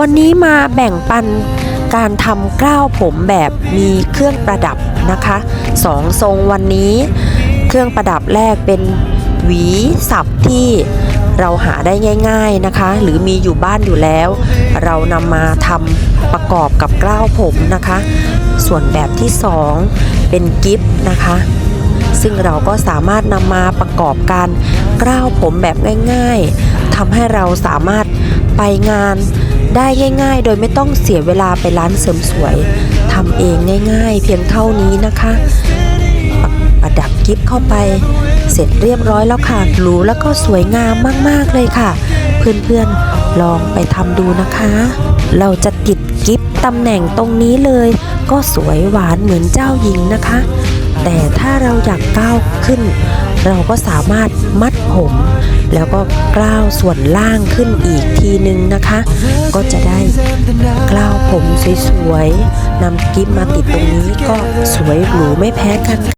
วันนี้มาแบ่งปันการทำกล้าวผมแบบมีเครื่องประดับนะคะสองทรงวันนี้เครื่องประดับแรกเป็นหวีสับที่เราหาได้ง่าย ๆนะคะ หรือมีอยู่บ้านอยู่แล้ว เรานำมาทำประกอบกับกล้าวผมนะคะ ส่วนแบบที่สองเป็นกิฟต์นะคะ ซึ่งเราก็สามารถนำมาประกอบการกล้าวผมแบบง่าย ๆทำให้เราสามารถไปงาน ได้ง่าย ๆ โดยไม่ต้องเสียเวลาไปร้านเสริมสวยทำเองง่าย ๆ เพียงเท่านี้นะคะ ประดับกิฟต์เข้าไป เสร็จเรียบร้อยแล้วค่ะหรูแล้วก็สวยงามมากๆเลยค่ะ เพื่อนๆลองไปทำดูนะคะ เราจะติดกิฟต์ตำแหน่งตรงนี้เลย ก็สวยหวานเหมือนเจ้าหญิงนะคะ แต่ถ้าเราอยากก้าวขึ้น เราก็สามารถมัดผม แล้วก็กล้าวส่วนล่างขึ้นอีกทีนึงนะคะ ก็จะได้กล้าวผมสวยๆนำกิ๊บมาติดตรงนี้ก็สวยหรูไม่แพ้กัน